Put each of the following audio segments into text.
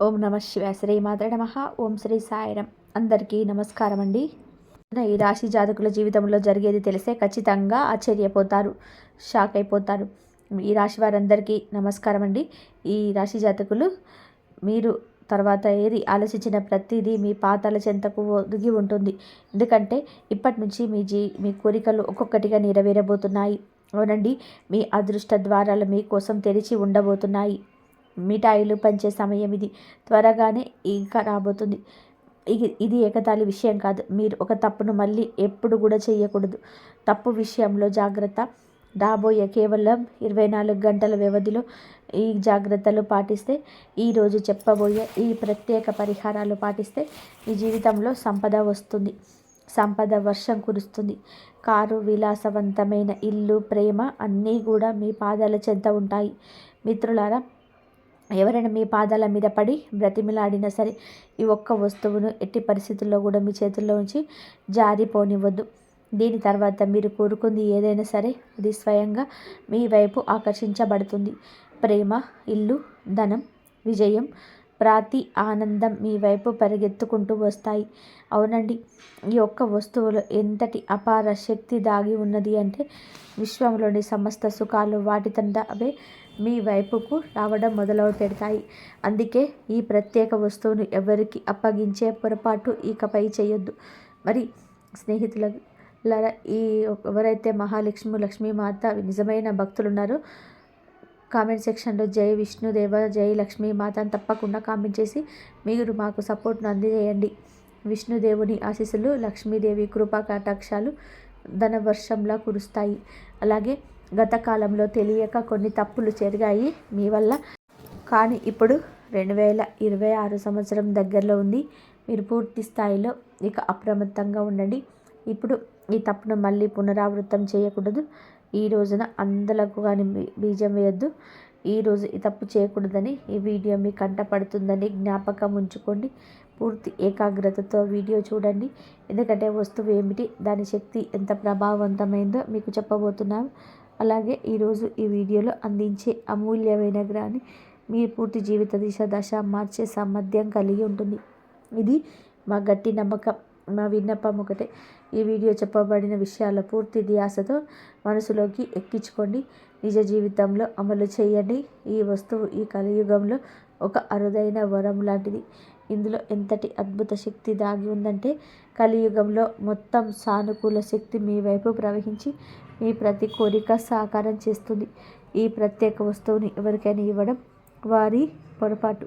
ఓం నమ శివ శ్రీ మాత్ర నమ. ఓం శ్రీ సాయిరం అందరికీ నమస్కారం అండి ఈ రాశి జాతకుల జీవితంలో జరిగేది తెలిసే ఖచ్చితంగా ఆశ్చర్యపోతారు షాక్ అయిపోతారు ఈ రాశి వారందరికీ నమస్కారం అండి ఈ రాశి జాతకులు మీరు తర్వాత ఏది ఆలోచించిన ప్రతిదీ మీ పాతాల చెంతకు ఒదిగి ఉంటుంది. ఎందుకంటే ఇప్పటి నుంచి మీ జీ మీ కోరికలు ఒక్కొక్కటిగా నెరవేరబోతున్నాయి. అవునండి మీ అదృష్ట ద్వారాలు మీకోసం తెరిచి ఉండబోతున్నాయి. మిఠాయిలు పంచే సమయం ఇది. త్వరగానే ఇంకా రాబోతుంది. ఇది ఇది ఏకతాళి విషయం కాదు. మీరు ఒక తప్పును మళ్ళీ ఎప్పుడు కూడా చేయకూడదు. తప్పు విషయంలో జాగ్రత్త. రాబోయే కేవలం ఇరవై నాలుగు గంటల వ్యవధిలో ఈ జాగ్రత్తలు పాటిస్తే ఈరోజు చెప్పబోయే ఈ ప్రత్యేక పరిహారాలు పాటిస్తే మీ జీవితంలో సంపద వస్తుంది. సంపద వర్షం కురుస్తుంది. కారు విలాసవంతమైన ఇల్లు ప్రేమ అన్నీ కూడా మీ పాదాల చెంత ఉంటాయి. మిత్రులారా ఎవరైనా మీ పాదాల మీద పడి బ్రతిమిలాడినా సరే ఈ ఒక్క వస్తువును ఎట్టి పరిస్థితుల్లో కూడా మీ చేతుల్లో ఉంచి జారిపోనివ్వద్దు దీని తర్వాత మీరు కోరుకుంది ఏదైనా సరే అది స్వయంగా మీ వైపు ఆకర్షించబడుతుంది. ప్రేమ ఇల్లు ధనం విజయం ప్రతి ఆనందం మీ వైపు పరిగెత్తుకుంటూ వస్తాయి. అవునండి ఈ ఒక్క వస్తువులో ఎంతటి అపార శక్తి దాగి ఉన్నది అంటే విశ్వంలోని సమస్త సుఖాలు వాటి అవే మీ వైపుకు రావడం మొదలు పెడతాయి. అందుకే ఈ ప్రత్యేక వస్తువును ఎవరికి అప్పగించే పొరపాటు ఇకపై చేయొద్దు. మరి స్నేహితుల ఈ ఎవరైతే మహాలక్ష్మి లక్ష్మీమాత నిజమైన భక్తులు ఉన్నారో కామెంట్ సెక్షన్లో జై విష్ణుదేవ జై లక్ష్మీ మాత అని తప్పకుండా కామెంట్ చేసి మీరు మాకు సపోర్ట్ను అందజేయండి విష్ణుదేవుని ఆశీస్సులు లక్ష్మీదేవి కృపా కటాక్షాలు ధనవర్షంలా కురుస్తాయి. అలాగే గత కాలంలో తెలియక కొన్ని తప్పులు జరిగాయి మీ వల్ల. కానీ ఇప్పుడు రెండు వేల ఇరవై ఆరు సంవత్సరం దగ్గరలో ఉంది. మీరు పూర్తి స్థాయిలో ఇక అప్రమత్తంగా ఉండండి. ఇప్పుడు ఈ తప్పును మళ్ళీ పునరావృతం చేయకూడదు. ఈ రోజున అందలకు కానీ బీజం వేయద్దు. ఈరోజు ఈ తప్పు చేయకూడదని ఈ వీడియో మీ కంటపడుతుందని జ్ఞాపకం ఉంచుకోండి. పూర్తి ఏకాగ్రతతో వీడియో చూడండి. ఎందుకంటే వస్తువు ఏమిటి దాని శక్తి ఎంత ప్రభావవంతమైందో మీకు చెప్పబోతున్నాను అలాగే ఈరోజు ఈ వీడియోలో అందించే అమూల్యమైన గ్రాని మీ పూర్తి జీవిత దిశ దశ మార్చే సామర్థ్యం కలిగి ఉంటుంది. ఇది మా గట్టి నమ్మకం మా విన్నపం ఒకటే. ఈ వీడియో చెప్పబడిన విషయాల పూర్తి ధ్యాసతో మనసులోకి ఎక్కించుకోండి. నిజ జీవితంలో అమలు చేయండి. ఈ వస్తువు ఈ కలియుగంలో ఒక అరుదైన వరం లాంటిది. ఇందులో ఎంతటి అద్భుత శక్తి దాగి ఉందంటే కలియుగంలో మొత్తం సానుకూల శక్తి మీ వైపు ప్రవహించి మీ ప్రతి కోరిక సాకారం చేస్తుంది. ఈ ప్రత్యేక వస్తువుని ఎవరికైనా ఇవ్వడం వారి పొరపాటు.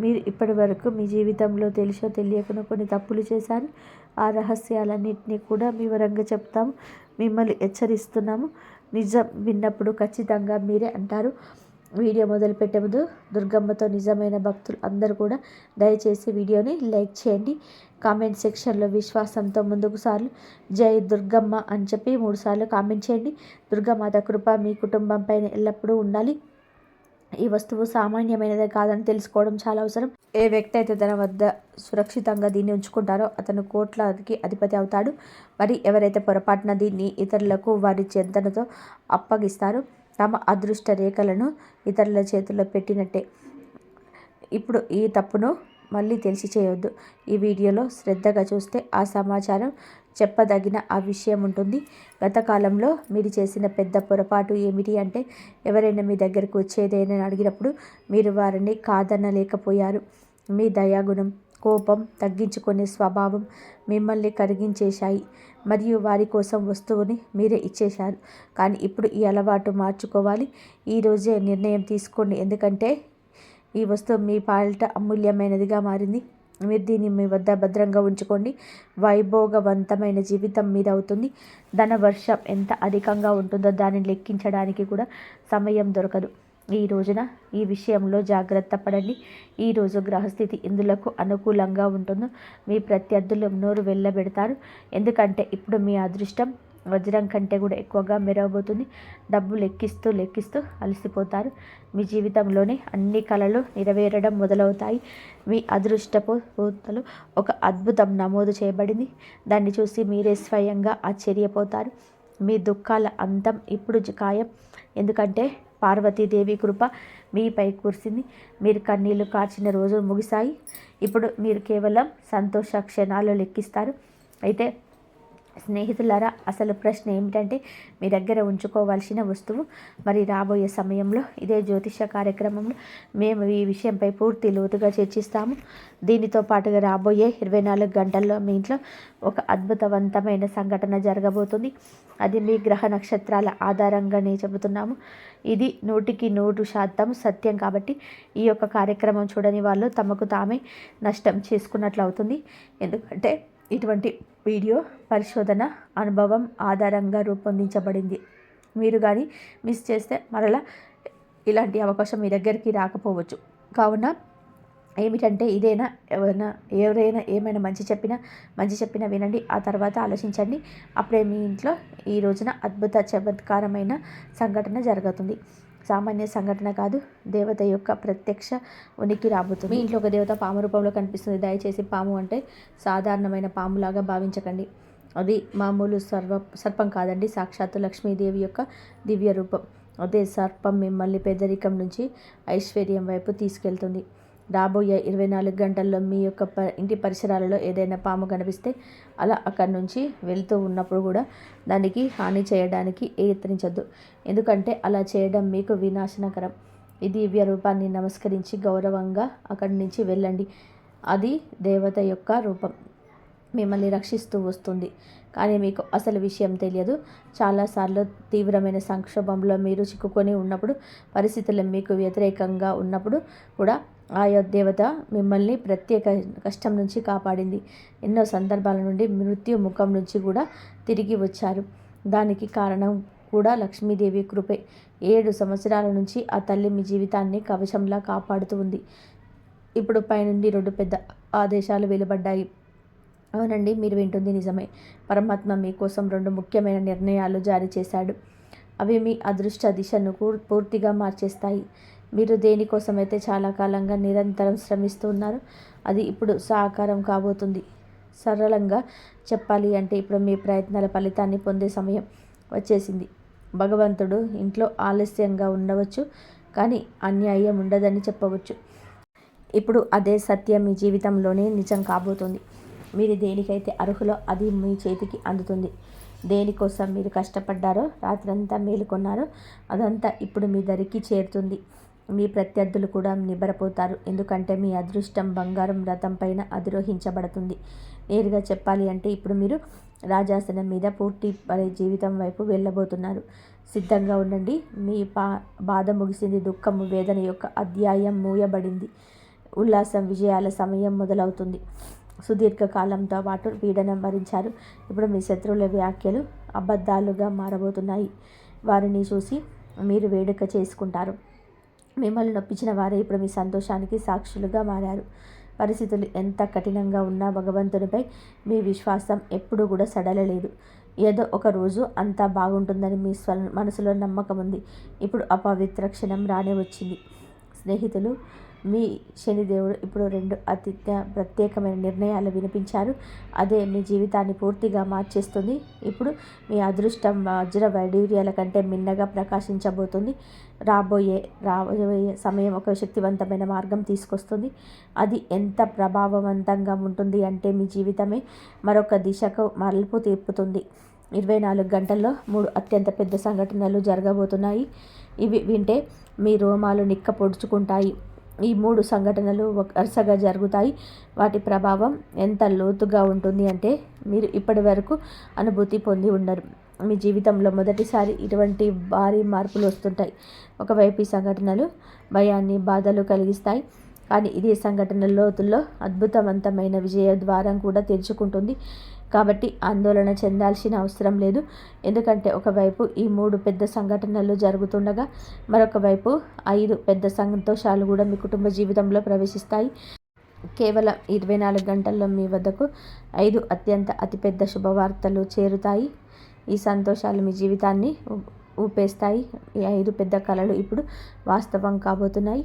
మీరు ఇప్పటి వరకు మీ జీవితంలో తెలిసో తెలియకుండా కొన్ని తప్పులు చేశారు. ఆ రహస్యాలన్నింటినీ కూడా వివరంగా చెప్తాము. మిమ్మల్ని హెచ్చరిస్తున్నాము. నిజం విన్నప్పుడు ఖచ్చితంగా మీరే అంటారు. వీడియో మొదలుపెట్టే ముందు దుర్గమ్మతో నిజమైన భక్తులు అందరూ కూడా దయచేసి వీడియోని లైక్ చేయండి. కామెంట్ సెక్షన్లో విశ్వాసంతో ముందుకు సార్లు జై దుర్గమ్మ అని చెప్పి మూడుసార్లు కామెంట్ చేయండి. దుర్గమాత కృప మీ కుటుంబం పైన ఎల్లప్పుడూ ఉండాలి. ఈ వస్తువు సామాన్యమైనదే కాదని తెలుసుకోవడం చాలా అవసరం. ఏ వ్యక్తి అయితే తన వద్ద సురక్షితంగా దీన్ని ఉంచుకుంటారో అతను కోట్లకి అధిపతి అవుతాడు. మరి ఎవరైతే పొరపాటున దీన్ని ఇతరులకు వారి చెంతనతో అప్పగిస్తారో తమ అదృష్ట రేఖలను ఇతరుల చేతుల్లో పెట్టినట్టే. ఇప్పుడు ఈ తప్పును మళ్ళీ తెలిసి చేయవద్దు ఈ వీడియోలో శ్రద్ధగా చూస్తే ఆ సమాచారం చెప్పదగిన ఆ విషయం ఉంటుంది గత కాలంలో మీరు చేసిన పెద్ద పొరపాటు ఏమిటి అంటే ఎవరైనా మీ దగ్గరకు వచ్చేదేనని అడిగినప్పుడు మీరు వారిని కాదనలేకపోయారు. మీ దయాగుణం కోపం తగ్గించుకునే స్వభావం మిమ్మల్ని కరిగించేశాయి. మరియు వారి కోసం వస్తువుని మీరే ఇచ్చేశారు. కానీ ఇప్పుడు ఈ అలవాటు మార్చుకోవాలి. ఈరోజే నిర్ణయం తీసుకోండి. ఎందుకంటే ఈ వస్తువు మీ పాలిట అమూల్యమైనదిగా మారింది. మీరు దీన్ని మీ వద్ద భద్రంగా ఉంచుకోండి. వైభోగవంతమైన జీవితం మీద అవుతుంది. ధన వర్షం ఎంత అధికంగా ఉంటుందో దానిని లెక్కించడానికి కూడా సమయం దొరకదు. ఈ రోజున ఈ విషయంలో జాగ్రత్త పడండి. ఈరోజు గ్రహస్థితి ఇందులకు అనుకూలంగా ఉంటుందో. మీ ప్రత్యర్థులు నోరు వెళ్ళబెడతారు ఎందుకంటే ఇప్పుడు మీ అదృష్టం వజ్రం కంటే కూడా ఎక్కువగా మెరవబోతుంది. డబ్బు లెక్కిస్తూ లెక్కిస్తూ అలసిపోతారు. మీ జీవితంలోనే అన్ని కళలు నెరవేరడం మొదలవుతాయి. మీ అదృష్టపు పూతలు ఒక అద్భుతం నమోదు చేయబడింది. దాన్ని చూసి మీరే స్వయంగా ఆశ్చర్యపోతారు. మీ దుఃఖాల అంతం ఇప్పుడు ఖాయం. ఎందుకంటే పార్వతీదేవి కృప మీపై కురిసింది. మీరు కన్నీళ్ళు కార్చిన రోజు ముగిశాయి. ఇప్పుడు మీరు కేవలం సంతోష క్షణాలు లెక్కిస్తారు. అయితే స్నేహితులారా అసలు ప్రశ్న ఏమిటంటే మీ దగ్గర ఉంచుకోవాల్సిన వస్తువు మరి రాబోయే సమయంలో ఇదే జ్యోతిష కార్యక్రమంలో మేము ఈ విషయంపై పూర్తి లోతుగా చర్చిస్తాము. దీనితో పాటుగా రాబోయే ఇరవై నాలుగు గంటల్లో మీ ఇంట్లో ఒక అద్భుతవంతమైన సంఘటన జరగబోతుంది. అది మీ గ్రహ నక్షత్రాల ఆధారంగానే చెబుతున్నాము. ఇది నూటికి నూరు శాతం సత్యం కాబట్టి ఈ యొక్క కార్యక్రమం చూడని వాళ్ళు తమకు తామే నష్టం చేసుకున్నట్లు అవుతుంది. ఎందుకంటే ఇటువంటి వీడియో పరిశోధన అనుభవం ఆధారంగా రూపొందించబడింది. మీరు కానీ మిస్ చేస్తే మరలా ఇలాంటి అవకాశం మీ దగ్గరికి రాకపోవచ్చు. కావున ఏమిటంటే ఇదేనా ఎవరైనా ఎవరైనా ఏమైనా మంచి చెప్పినా మంచి చెప్పినా వినండి. ఆ తర్వాత ఆలోచించండి. అప్పుడే మీ ఇంట్లో ఈ రోజున అద్భుత చమత్కారమైన సంఘటన జరుగుతుంది. సామాన్య సంఘటన కాదు దేవత యొక్క ప్రత్యక్ష ఉనికి రాబోతుంది. మీ ఇంట్లో ఒక దేవత పాము రూపంలో కనిపిస్తుంది. దయచేసి పాము అంటే సాధారణమైన పాములాగా భావించకండి. అది మామూలు సర్వ సర్పం కాదండి. సాక్షాత్తు లక్ష్మీదేవి యొక్క దివ్య రూపం. అదే సర్పం మిమ్మల్ని పేదరికం నుంచి ఐశ్వర్యం వైపు తీసుకెళ్తుంది. రాబోయే ఇరవై నాలుగు గంటల్లో మీ యొక్క ప ఇంటి పరిసరాలలో ఏదైనా పాము కనిపిస్తే అలా అక్కడి నుంచి వెళ్తూ ఉన్నప్పుడు కూడా దానికి హాని చేయడానికి యత్నించద్దు ఎందుకంటే అలా చేయడం మీకు వినాశనకరం. ఈ దివ్య రూపాన్ని నమస్కరించి గౌరవంగా అక్కడి నుంచి వెళ్ళండి. అది దేవత యొక్క రూపం. మిమ్మల్ని రక్షిస్తూ వస్తుంది. కానీ మీకు అసలు విషయం తెలియదు. చాలాసార్లు తీవ్రమైన సంక్షోభంలో మీరు చిక్కుకొని ఉన్నప్పుడు పరిస్థితులు మీకు వ్యతిరేకంగా ఉన్నప్పుడు కూడా ఆయా దేవత మిమ్మల్ని ప్రత్యేక కష్టం నుంచి కాపాడింది. ఎన్నో సందర్భాల నుండి మృత్యు ముఖం నుంచి కూడా తిరిగి వచ్చారు. దానికి కారణం కూడా లక్ష్మీదేవి కృపే. ఏడు సంవత్సరాల నుంచి ఆ తల్లి మీ జీవితాన్ని కవచంలా కాపాడుతూ ఉంది. ఇప్పుడు పైనుండి రెండు పెద్ద ఆదేశాలు వెలువడ్డాయి. అవునండి మీరు వింటుంది నిజమే. పరమాత్మ మీకోసం రెండు ముఖ్యమైన నిర్ణయాలు జారీ చేశాడు. అవి మీ అదృష్ట దిశను పూర్తిగా మార్చేస్తాయి. మీరు దేనికోసమైతే చాలా కాలంగా నిరంతరం శ్రమిస్తూ ఉన్నారు అది ఇప్పుడు సాకారం కాబోతుంది. సరళంగా చెప్పాలి అంటే ఇప్పుడు మీ ప్రయత్నాల ఫలితాన్ని పొందే సమయం వచ్చేసింది. భగవంతుడు ఇంట్లో ఆలస్యంగా ఉండవచ్చు కానీ అన్యాయం ఉండదని చెప్పవచ్చు. ఇప్పుడు అదే సత్యం మీ జీవితంలోనే నిజం కాబోతుంది. మీరు దేనికైతే అర్హులో అది మీ చేతికి అందుతుంది. దేనికోసం మీరు కష్టపడ్డారో రాత్రంతా మేలుకొన్నారో అదంతా ఇప్పుడు మీ దరికి చేరుతుంది. మీ ప్రత్యర్థులు కూడా నిబ్బరపోతారు. ఎందుకంటే మీ అదృష్టం బంగారం రథం పైన అధిరోహించబడుతుంది. నేరుగా చెప్పాలి అంటే ఇప్పుడు మీరు రాజాసనం మీద పూర్తి పడే జీవితం వైపు వెళ్ళబోతున్నారు. సిద్ధంగా ఉండండి. మీ పా బాధ ముగిసింది దుఃఖము వేదన యొక్క అధ్యాయం మూయబడింది. ఉల్లాసం విజయాల సమయం మొదలవుతుంది. సుదీర్ఘకాలంతో పాటు పీడనం భరించారు ఇప్పుడు మీ శత్రువుల వ్యాఖ్యలు అబద్ధాలుగా మారబోతున్నాయి. వారిని చూసి మీరు వేడుక చేసుకుంటారు. మిమ్మల్ని నొప్పించిన వారే ఇప్పుడు మీ సంతోషానికి సాక్షులుగా మారారు. పరిస్థితులు ఎంత కఠినంగా ఉన్నా భగవంతునిపై మీ విశ్వాసం ఎప్పుడూ కూడా సడలలేదు. ఏదో ఒక రోజు అంతా బాగుంటుందని మీ స్వ మనసులో నమ్మకం ఉంది. ఇప్పుడు అపవిత్ర క్షణం రానే వచ్చింది. స్నేహితులు మీ శనిదేవుడు ఇప్పుడు రెండు అత్యంత ప్రత్యేకమైన నిర్ణయాలు వినిపించారు. అదే మీ జీవితాన్ని పూర్తిగా మార్చేస్తుంది. ఇప్పుడు మీ అదృష్టం వజ్ర వైడూర్యాల కంటే మిన్నగా ప్రకాశించబోతుంది. రాబోయే రాబోయే సమయం ఒక శక్తివంతమైన మార్గం తీసుకొస్తుంది. అది ఎంత ప్రభావవంతంగా ఉంటుంది అంటే మీ జీవితమే మరొక దిశకు మలుపు తీర్పుతుంది ఇరవై నాలుగు గంటల్లో మూడు అత్యంత పెద్ద సంఘటనలు జరగబోతున్నాయి. ఇవి వింటే మీ రోమాలు నిక్క పొడుచుకుంటాయి ఈ మూడు సంఘటనలు వరుసగా జరుగుతాయి. వాటి ప్రభావం ఎంత లోతుగా ఉంటుంది అంటే మీరు ఇప్పటి వరకు అనుభూతి పొంది ఉండరు. మీ జీవితంలో మొదటిసారి ఇటువంటి భారీ మార్పులు వస్తుంటాయి. ఒకవైపు ఈ సంఘటనలు భయాన్ని బాధలు కలిగిస్తాయి. కానీ ఇదే సంఘటన లోతుల్లో అద్భుతవంతమైన విజయ ద్వారం కూడా తెరుచుకుంటుంది. కాబట్టి ఆందోళన చెందాల్సిన అవసరం లేదు. ఎందుకంటే ఒకవైపు ఈ మూడు పెద్ద సంఘటనలు జరుగుతుండగా మరొక వైపు ఐదు పెద్ద సంతోషాలు కూడా మీ కుటుంబ జీవితంలో ప్రవేశిస్తాయి. కేవలం ఇరవై నాలుగు గంటల్లో మీ వద్దకు ఐదు అత్యంత అతిపెద్ద శుభవార్తలు చేరుతాయి. ఈ సంతోషాలు మీ జీవితాన్ని ఊపేస్తాయి. ఈ ఐదు పెద్ద కళలు ఇప్పుడు వాస్తవం కాబోతున్నాయి.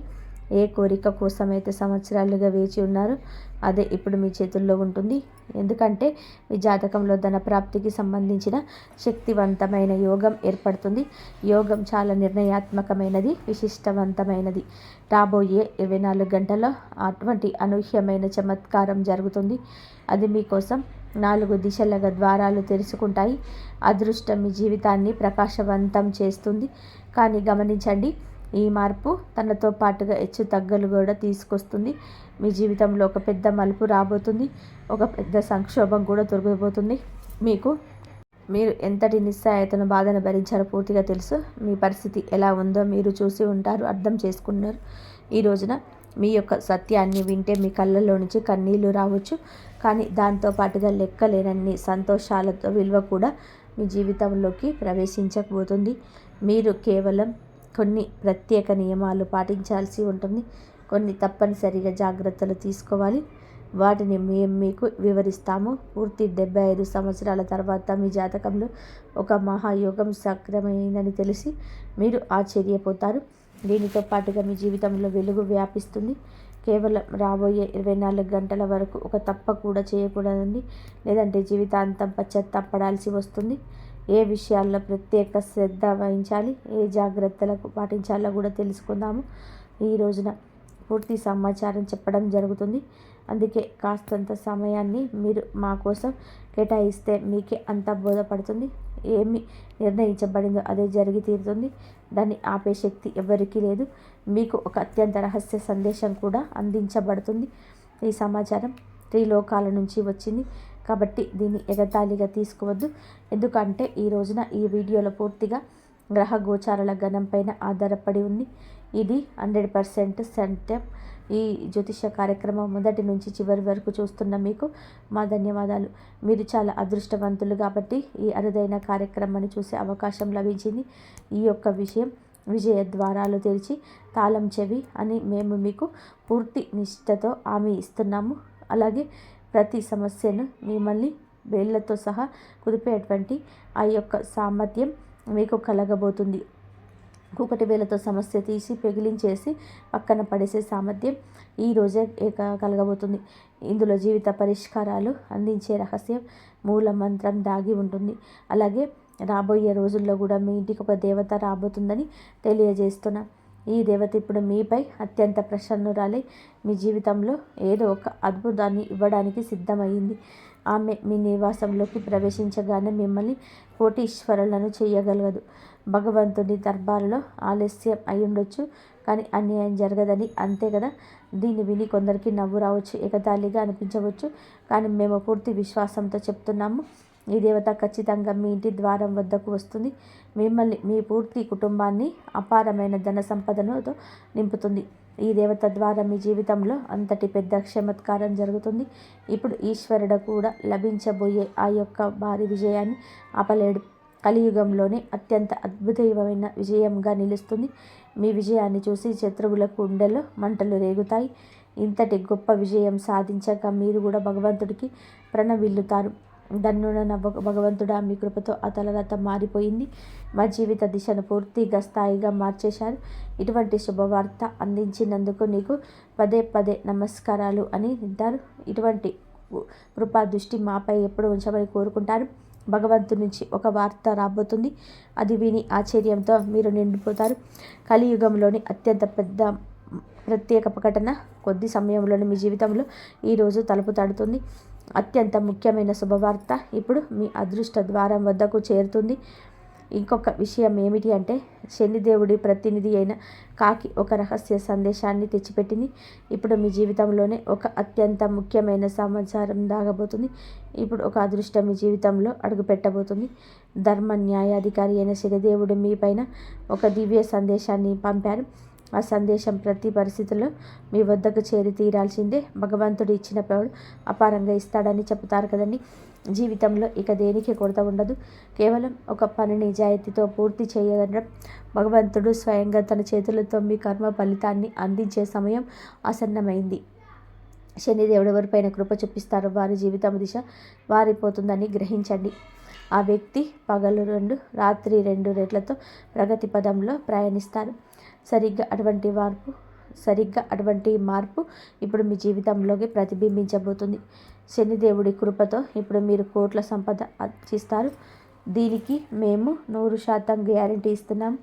ఏ కోరిక కోసమైతే సంవత్సరాలుగా వేచి ఉన్నారో అదే ఇప్పుడు మీ చేతుల్లో ఉంటుంది. ఎందుకంటే మీ జాతకంలో ధన ప్రాప్తికి సంబంధించిన శక్తివంతమైన యోగం ఏర్పడుతుంది. యోగం చాలా నిర్ణయాత్మకమైనది విశిష్టవంతమైనది. రాబోయే ఇరవై నాలుగు గంటల్లో అటువంటి అనూహ్యమైన చమత్కారం జరుగుతుంది. అది మీకోసం నాలుగు దిశలుగా ద్వారాలు తెరుచుకుంటాయి. అదృష్టం మీ జీవితాన్ని ప్రకాశవంతం చేస్తుంది. కానీ గమనించండి ఈ మార్పు తనతో పాటుగా హెచ్చు తగ్గలు కూడా తీసుకొస్తుంది. మీ జీవితంలో ఒక పెద్ద మలుపు రాబోతుంది. ఒక పెద్ద సంక్షోభం కూడా దొరకబోతుంది మీకు మీరు ఎంతటి నిస్సాయతను బాధను భరించారో పూర్తిగా తెలుసు. మీ పరిస్థితి ఎలా ఉందో మీరు చూసి ఉంటారు అర్థం చేసుకున్నారు ఈ రోజున మీ యొక్క సత్యాన్ని వింటే మీ కళ్ళల్లో నుంచి కన్నీళ్ళు రావచ్చు. కానీ దాంతో పాటుగా లెక్కలేనన్ని సంతోషాలతో విలువ కూడా మీ జీవితంలోకి ప్రవేశించకపోతుంది. మీరు కేవలం కొన్ని ప్రత్యేక నియమాలు పాటించాల్సి ఉంటుంది. కొన్ని తప్పనిసరిగా జాగ్రత్తలు తీసుకోవాలి. వాటిని మేము మీకు వివరిస్తాము. పూర్తి డెబ్బై ఐదు సంవత్సరాల తర్వాత మీ జాతకంలో ఒక మహాయోగం సక్రమైందని తెలిసి మీరు ఆశ్చర్యపోతారు. దీనితో పాటుగా మీ జీవితంలో వెలుగు వ్యాపిస్తుంది. కేవలం రాబోయే ఇరవై నాలుగు గంటల వరకు ఒక తప్ప కూడా చేయకూడదండి. లేదంటే జీవితాంతం పశ్చాత్తాపడాల్సి వస్తుంది. ఏ విషయాల్లో ప్రత్యేక శ్రద్ధ వహించాలి ఏ జాగ్రత్తలకు పాటించాలో కూడా తెలుసుకుందాము. ఈ రోజున పూర్తి సమాచారం చెప్పడం జరుగుతుంది. అందుకే కాస్తంత సమయాన్ని మీరు మా కోసం కేటాయిస్తే మీకే అంత బోధపడుతుంది. ఏమి నిర్ణయించబడిందో అదే జరిగి తీరుతుంది. దాన్ని ఆపే శక్తి ఎవరికీ లేదు. మీకు ఒక అత్యంత రహస్య సందేశం కూడా అందించబడుతుంది. ఈ సమాచారం త్రిలోకాల నుంచి వచ్చింది. కాబట్టి దీన్ని ఎగతాళిగా తీసుకోవద్దు. ఎందుకంటే ఈ రోజున ఈ వీడియోలో పూర్తిగా గ్రహ గోచారాల గణం పైన ఆధారపడి ఉంది. ఇది హండ్రెడ్ పర్సెంట్ సెంటెప్ ఈ జ్యోతిష కార్యక్రమం మొదటి నుంచి చివరి వరకు చూస్తున్న మీకు మా ధన్యవాదాలు. మీరు చాలా అదృష్టవంతులు కాబట్టి ఈ అరుదైన కార్యక్రమాన్ని చూసే అవకాశం లభించింది. ఈ యొక్క విషయం విజయ ద్వారాలు తెరిచి తాళం చెవి అని మేము మీకు పూర్తి నిష్ఠతో హామీ ఇస్తున్నాము. అలాగే ప్రతి సమస్యను మిమ్మల్ని వేళ్ళతో సహా కుదిపేటువంటి ఆ యొక్క సామర్థ్యం మీకు కలగబోతుంది. కూకటి వేలతో సమస్య తీసి పెగిలించేసి పక్కన పడేసే సామర్థ్యం ఈ రోజే కలగబోతుంది. ఇందులో జీవిత పరిష్కారాలు అందించే రహస్యం మూల మంత్రం దాగి ఉంటుంది. అలాగే రాబోయే రోజుల్లో కూడా మీ ఇంటికి ఒక దేవత రాబోతుందని తెలియజేస్తున్నా. ఈ దేవత ఇప్పుడు మీపై అత్యంత ప్రసన్నురాలై మీ జీవితంలో ఏదో ఒక అద్భుతాన్ని ఇవ్వడానికి సిద్ధమైంది. ఆమె మీ నివాసంలోకి ప్రవేశించగానే మిమ్మల్ని కోటీశ్వరులను చేయగలగదు భగవంతుని దర్బారులో ఆలస్యం అయ్యుండొచ్చు కానీ అన్యాయం జరగదని అంతే కదా? దీన్ని విని కొందరికి నవ్వు రావచ్చు ఎగతాళిగా అనిపించవచ్చు కానీ మేము పూర్తి విశ్వాసంతో చెప్తున్నాము. ఈ దేవత ఖచ్చితంగా మీ ఇంటి ద్వారం వద్దకు వస్తుంది. మిమ్మల్ని మీ పూర్తి కుటుంబాన్ని అపారమైన ధన సంపదనుతో నింపుతుంది. ఈ దేవత ద్వారా మీ జీవితంలో అంతటి పెద్ద క్షమత్కారం జరుగుతుంది. ఇప్పుడు ఈశ్వరుడు కూడా లభించబోయే ఆ యొక్క భారీ విజయాన్ని ఆపలేడు. కలియుగంలోనే అత్యంత అద్భుతమైన విజయంగా నిలుస్తుంది. మీ విజయాన్ని చూసి శత్రువులకు ఉండెలో మంటలు రేగుతాయి. ఇంతటి గొప్ప విజయం సాధించాక మీరు కూడా భగవంతుడికి ప్రణవిల్లుతారు దన్నున భగవంతుడా మీ కృపతో ఆ మారిపోయింది. మా జీవిత దిశను పూర్తిగా స్థాయిగా మార్చేశారు. ఇటువంటి శుభవార్త అందించినందుకు నీకు పదే పదే నమస్కారాలు అని వింటారు ఇటువంటి కృపా దృష్టి మాపై ఎప్పుడు ఉంచమని కోరుకుంటారు. భగవంతు నుంచి ఒక వార్త రాబోతుంది. అది విని ఆశ్చర్యంతో మీరు నిండిపోతారు. కలియుగంలోని అత్యంత పెద్ద ప్రత్యేక ప్రకటన కొద్ది సమయంలోనే మీ జీవితంలో ఈరోజు తలుపు తడుతుంది. అత్యంత ముఖ్యమైన శుభవార్త ఇప్పుడు మీ అదృష్ట ద్వారం వద్దకు చేరుతుంది. ఇంకొక విషయం ఏమిటి అంటే శనిదేవుడి ప్రతినిధి అయిన కాకి ఒక రహస్య సందేశాన్ని తెచ్చిపెట్టింది. ఇప్పుడు మీ జీవితంలోనే ఒక అత్యంత ముఖ్యమైన సమాచారం దాగబోతుంది. ఇప్పుడు ఒక అదృష్టం మీ జీవితంలో అడుగుపెట్టబోతుంది ధర్మ న్యాయాధికారి అయిన శనిదేవుడు మీ పైన ఒక దివ్య సందేశాన్ని పంపారు. ఆ సందేశం ప్రతి పరిస్థితుల్లో మీ వద్దకు చేరి తీరాల్సిందే. భగవంతుడు ఇచ్చిన పౌడు అపారంగా ఇస్తాడని చెబుతారు కదండి. జీవితంలో ఇక దేనికి కొరత ఉండదు. కేవలం ఒక పని నిజాయితీతో పూర్తి చేయగలడం. భగవంతుడు స్వయంగా తన చేతులతో మీ కర్మ ఫలితాన్ని అందించే సమయం ఆసన్నమైంది. శనిదేవుడు ఎవరిపైన కృప చూపిస్తారో వారి జీవితం దిశ వారిపోతుందని గ్రహించండి. ఆ వ్యక్తి పగలు రెండు రాత్రి రెండు రెట్లతో ప్రగతి పదంలో ప్రయాణిస్తారు. సరిగ్గా అటువంటి మార్పు సరిగ్గా అటువంటి మార్పు ఇప్పుడు మీ జీవితంలోకి ప్రతిబింబించబోతుంది. శనిదేవుడి కృపతో ఇప్పుడు మీరు కోట్ల సంపద అర్చిస్తారు దీనికి మేము నూరు శాతం గ్యారంటీ ఇస్తున్నాము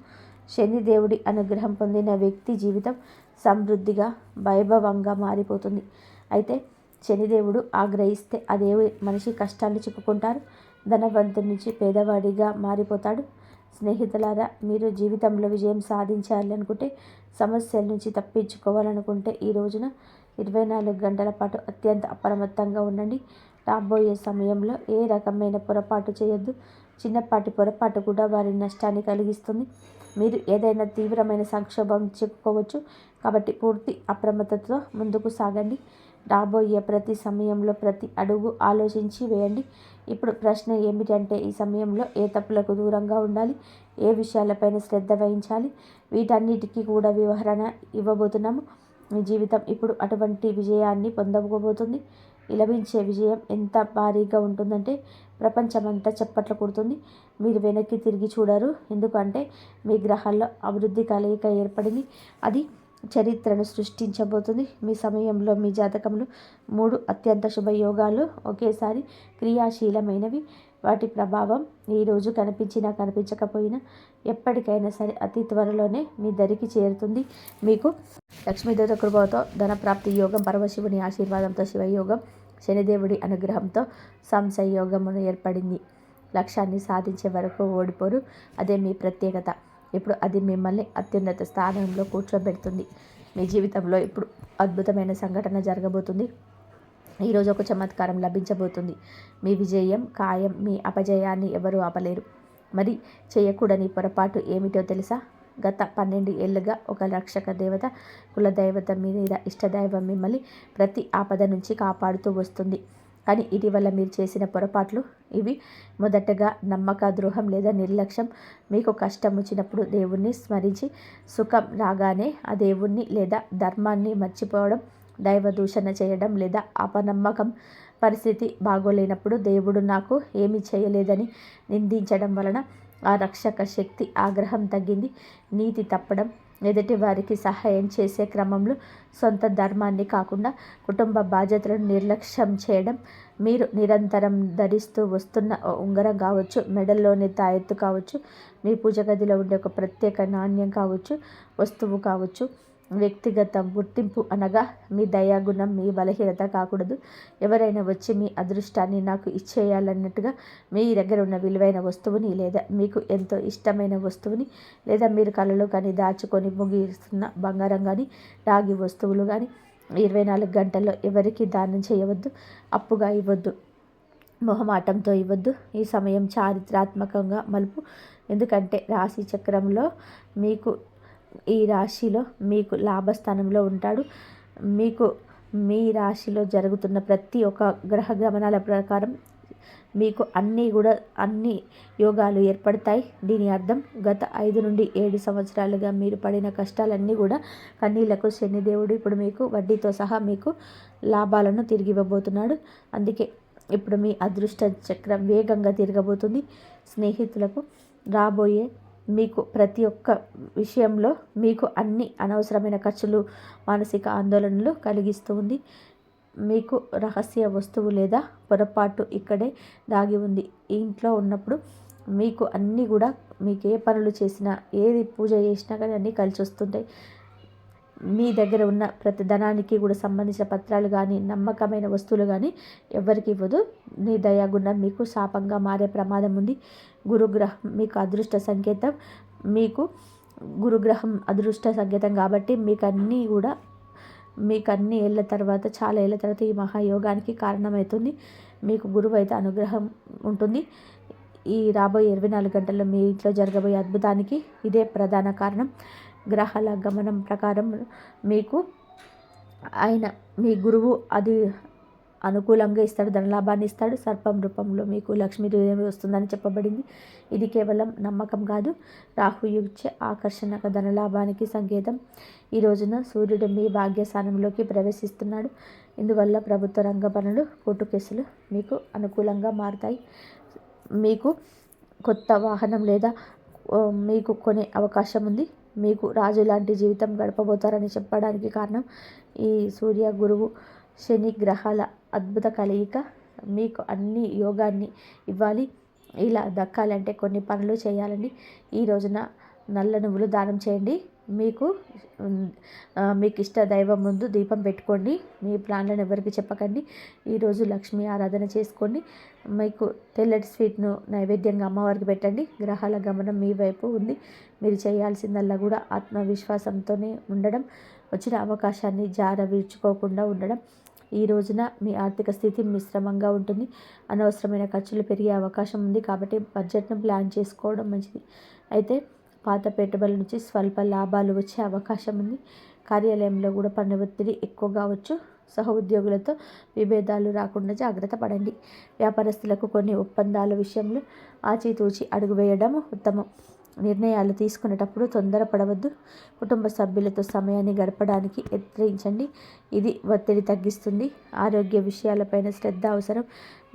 శనిదేవుడి అనుగ్రహం పొందిన వ్యక్తి జీవితం సమృద్ధిగా వైభవంగా మారిపోతుంది. అయితే శనిదేవుడు ఆగ్రహిస్తే అదే మనిషి కష్టాలు చెప్పుకుంటారు ధనవంతు నుంచి పేదవాడిగా మారిపోతాడు. స్నేహితులారా మీరు జీవితంలో విజయం సాధించాలి అనుకుంటే సమస్యల నుంచి తప్పించుకోవాలనుకుంటే ఈ రోజున ఇరవై నాలుగు గంటల పాటు అత్యంత అప్రమత్తంగా ఉండండి. రాబోయే సమయంలో ఏ రకమైన పొరపాటు చేయొద్దు. చిన్నపాటి పొరపాటు కూడా వారి నష్టాన్ని కలిగిస్తుంది. మీరు ఏదైనా తీవ్రమైన సంక్షోభం చెప్పుకోవచ్చు. కాబట్టి పూర్తి అప్రమత్తతో ముందుకు సాగండి. రాబోయే ప్రతి సమయంలో ప్రతి అడుగు ఆలోచించి వేయండి. ఇప్పుడు ప్రశ్న ఏమిటంటే ఈ సమయంలో ఏ తప్పులకు దూరంగా ఉండాలి? ఏ విషయాలపైన శ్రద్ధ వహించాలి? వీటన్నిటికీ కూడా వివరణ ఇవ్వబోతున్నాము. మీ జీవితం ఇప్పుడు అటువంటి విజయాన్ని పొందబోతుంది. లభించే విజయం ఎంత భారీగా ఉంటుందంటే ప్రపంచమంతా చప్పట్లు కొడుతుంది. మీరు వెనక్కి తిరిగి చూడరు. ఎందుకంటే మీ గ్రహాల్లో అభివృద్ధి కలయిక ఏర్పడింది. అది చరిత్రను సృష్టించబోతుంది. మీ సమయంలో మీ జాతకంలో మూడు అత్యంత శుభయోగాలు ఒకేసారి క్రియాశీలమైనవి. వాటి ప్రభావం ఈరోజు కనిపించినా కనిపించకపోయినా ఎప్పటికైనా సరే అతి త్వరలోనే మీ దరికి చేరుతుంది. మీకు లక్ష్మీదేవత కృపతో ధనప్రాప్తి యోగం పరమశివుని ఆశీర్వాదంతో శివయోగం శనిదేవుడి అనుగ్రహంతో సంశయోగమును ఏర్పడింది. లక్ష్యాన్ని సాధించే వరకు ఓడిపోరు. అదే మీ ప్రత్యేకత. ఇప్పుడు అది మిమ్మల్ని అత్యున్నత స్థానంలో కూర్చోబెడుతుంది. మీ జీవితంలో ఇప్పుడు అద్భుతమైన సంఘటన జరగబోతుంది. ఈరోజు ఒక చమత్కారం లభించబోతుంది. మీ విజయం ఖాయం మీ అపజయాన్ని ఎవరు ఆపలేరు. మరి చేయకూడని పొరపాటు ఏమిటో తెలుసా? గత పన్నెండు ఏళ్ళుగా ఒక రక్షక దేవత కులదైవత మీద ఇష్టదైవం మిమ్మల్ని ప్రతి ఆపద నుంచి కాపాడుతూ వస్తుంది. కానీ ఇటీవల మీరు చేసిన పొరపాట్లు ఇవి. మొదటగా నమ్మక ద్రోహం లేదా నిర్లక్ష్యం. మీకు కష్టం వచ్చినప్పుడు దేవుణ్ణి స్మరించి సుఖం రాగానే ఆ దేవుణ్ణి లేదా ధర్మాన్ని మర్చిపోవడం దైవ దూషణ చేయడం లేదా అపనమ్మకం పరిస్థితి బాగోలేనప్పుడు దేవుడు నాకు ఏమి చేయలేదని నిందించడం వలన ఆ రక్షక శక్తి ఆగ్రహం తగ్గింది. నీతి తప్పడం ఎదుటి వారికి సహాయం చేసే క్రమంలో సొంత ధర్మాన్ని కాకుండా కుటుంబ బాధ్యతలను నిర్లక్ష్యం చేయడం. మీరు నిరంతరం ధరిస్తూ వస్తున్న ఉంగరం కావచ్చు మెడల్లోని తాయెత్తు కావచ్చు మీ పూజ గదిలో ఉండే ఒక ప్రత్యేక నాణ్యం కావచ్చు వస్తువు కావచ్చు వ్యక్తిగత గుర్తింపు అనగా మీ దయాగుణం మీ బలహీనత కాకూడదు. ఎవరైనా వచ్చి మీ అదృష్టాన్ని నాకు ఇచ్చేయాలన్నట్టుగా మీ దగ్గర ఉన్న విలువైన వస్తువుని లేదా మీకు ఎంతో ఇష్టమైన వస్తువుని లేదా మీరు కళలు కానీ దాచుకొని ముగిస్తున్న బంగారం కానీ రాగి వస్తువులు కానీ ఇరవై నాలుగు గంటల్లో ఎవరికి దానం చేయవద్దు అప్పుగా ఇవ్వద్దు మొహమాటంతో ఇవ్వద్దు. ఈ సమయం చారిత్రాత్మకంగా మలుపు. ఎందుకంటే రాశి చక్రంలో మీకు ఈ రాశిలో మీకు లాభస్థానంలో ఉంటాడు. మీకు మీ రాశిలో జరుగుతున్న ప్రతి ఒక్క గ్రహ గమనాల ప్రకారం మీకు అన్నీ కూడా అన్ని యోగాలు ఏర్పడతాయి. దీని అర్థం గత ఐదు నుండి ఏడు సంవత్సరాలుగా మీరు పడిన కష్టాలన్నీ కూడా కన్నీళ్ళకు శనిదేవుడు ఇప్పుడు మీకు వడ్డీతో సహా మీకు లాభాలను తిరిగి ఇవ్వబోతున్నాడు అందుకే ఇప్పుడు మీ అదృష్ట చక్రం వేగంగా తిరగబోతుంది. స్నేహితులకు రాబోయే మీకు ప్రతి ఒక్క విషయంలో మీకు అన్ని అనవసరమైన ఖర్చులు మానసిక ఆందోళనలు కలిగిస్తూ ఉంది. మీకు రహస్య వస్తువు లేదా పొరపాటు ఇక్కడే దాగి ఉంది. ఇంట్లో ఉన్నప్పుడు మీకు అన్నీ కూడా మీకు ఏ పనులు చేసినా ఏది పూజ చేసినా కానీ అన్నీ కలిసి వస్తుంటాయి మీ దగ్గర ఉన్న ప్రతి ధనానికి కూడా సంబంధించిన పత్రాలు కానీ నమ్మకమైన వస్తువులు కానీ ఎవరికి ఇవ్వదు. మీ దయాగుణం మీకు శాపంగా మారే ప్రమాదం ఉంది. గురుగ్రహం మీకు అదృష్ట సంకేతం. మీకు గురుగ్రహం అదృష్ట సంకేతం కాబట్టి మీకు అన్నీ కూడా మీకు అన్ని ఏళ్ళ తర్వాత చాలా ఏళ్ళ తర్వాత ఈ మహాయోగానికి కారణమవుతుంది. మీకు గురువు అయితే అనుగ్రహం ఉంటుంది. ఈ రాబోయే ఇరవై నాలుగు గంటల్లో మీ ఇంట్లో జరగబోయే అద్భుతానికి ఇదే ప్రధాన కారణం. గ్రహాల గమనం ప్రకారం మీకు ఆయన మీ గురువు అది అనుకూలంగా ఇస్తాడు ధనలాభాన్ని ఇస్తాడు సర్పం రూపంలో మీకు లక్ష్మీదేవి వస్తుందని చెప్పబడింది. ఇది కేవలం నమ్మకం కాదు. రాహు ఇచ్చే ధనలాభానికి సంకేతం. ఈ రోజున సూర్యుడు మీ భాగ్యస్థానంలోకి ప్రవేశిస్తున్నాడు. ఇందువల్ల ప్రభుత్వ రంగ పనులు కోర్టు కేసులు మీకు అనుకూలంగా మారుతాయి. మీకు కొత్త వాహనం లేదా మీకు కొనే అవకాశం ఉంది. మీకు రాజు లాంటి జీవితం గడపబోతారని చెప్పడానికి కారణం ఈ సూర్య గురువు శని గ్రహాల అద్భుత కలయిక. మీకు అన్ని యోగాన్ని ఇవ్వాలి. ఇలా దక్కాలంటే కొన్ని పనులు చేయాలండి. ఈ రోజున నల్ల నువ్వులు దానం చేయండి. మీకు మీకు ఇష్ట దైవం ముందు దీపం పెట్టుకోండి. మీ ప్లాన్లను ఎవరికి చెప్పకండి. ఈరోజు లక్ష్మీ ఆరాధన చేసుకోండి. మీకు తెల్లటి స్వీట్ను నైవేద్యంగా అమ్మవారికి పెట్టండి. గ్రహాల గమనం మీ వైపు ఉంది. మీరు చేయాల్సిందల్లా కూడా ఆత్మవిశ్వాసంతోనే ఉండడం వచ్చిన అవకాశాన్ని జార విడుచుకోకుండా ఉండడం. ఈ రోజున మీ ఆర్థిక స్థితి మిశ్రమంగా ఉంటుంది. అనవసరమైన ఖర్చులు పెరిగే అవకాశం ఉంది కాబట్టి బడ్జెట్ను ప్లాన్ చేసుకోవడం మంచిది. అయితే పాత పెట్టుబడుల నుంచి స్వల్ప లాభాలు వచ్చే అవకాశం ఉంది. కార్యాలయంలో కూడా పన్ను ఒత్తిడి ఎక్కువ కావచ్చు. సహ ఉద్యోగులతో విభేదాలు రాకుండా జాగ్రత్త పడండి. వ్యాపారస్తులకు కొన్ని ఒప్పందాల విషయంలో ఆచితూచి అడుగు వేయడం ఉత్తమం. నిర్ణయాలు తీసుకునేటప్పుడు తొందరపడవద్దు. కుటుంబ సభ్యులతో సమయాన్ని గడపడానికి ఎత్తించండి ఇది ఒత్తిడి తగ్గిస్తుంది. ఆరోగ్య విషయాలపైన శ్రద్ధ అవసరం.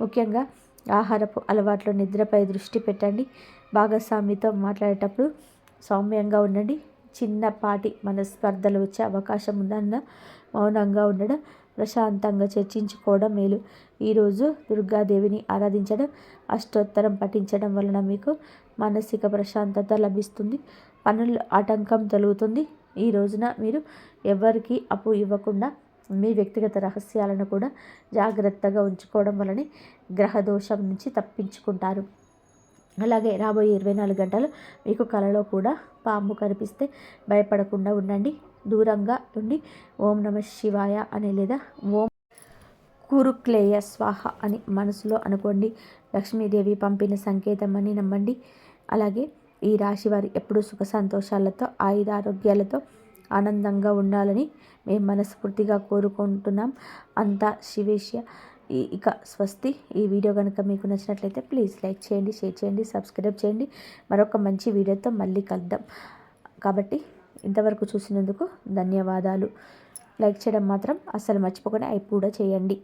ముఖ్యంగా ఆహారపు అలవాట్లు నిద్రపై దృష్టి పెట్టండి. భాగస్వామితో మాట్లాడేటప్పుడు సౌమ్యంగా ఉండండి. చిన్నపాటి మనస్పర్ధలు వచ్చే అవకాశం ఉందన్న మౌనంగా ఉండడం ప్రశాంతంగా చర్చించుకోవడం మేలు. ఈరోజు దుర్గాదేవిని ఆరాధించడం అష్టోత్తరం పఠించడం వలన మీకు మానసిక ప్రశాంతత లభిస్తుంది. పనులు ఆటంకం తొలుగుతుంది. ఈ రోజున మీరు ఎవరికి అప్పు ఇవ్వకుండా మీ వ్యక్తిగత రహస్యాలను కూడా జాగ్రత్తగా ఉంచుకోవడం వలన గ్రహదోషం నుంచి తప్పించుకుంటారు. అలాగే రాబోయే ఇరవై నాలుగు గంటలు మీకు కలలో కూడా పాము కనిపిస్తే భయపడకుండా ఉండండి. దూరంగా ఉండి ఓం నమ శివాయ అని లేదా ఓం కురుక్లేయ స్వాహ అని మనసులో అనుకోండి. లక్ష్మీదేవి పంపిన సంకేతం అని నమ్మండి. అలాగే ఈ రాశి వారు ఎప్పుడూ సుఖ సంతోషాలతో ఆయుధ ఆరోగ్యాలతో ఆనందంగా ఉండాలని మేము మనస్ఫూర్తిగా కోరుకుంటున్నాం. అంతా శివేశ్య ఇక స్వస్తి ఈ వీడియో కనుక మీకు నచ్చినట్లయితే ప్లీజ్ లైక్ చేయండి షేర్ చేయండి సబ్స్క్రైబ్ చేయండి. మరొక మంచి వీడియోతో మళ్ళీ కలుద్దాం. కాబట్టి ఇంతవరకు చూసినందుకు ధన్యవాదాలు. లైక్ చేయడం మాత్రం అస్సలు మర్చిపోకుండా అయి కూడా చేయండి.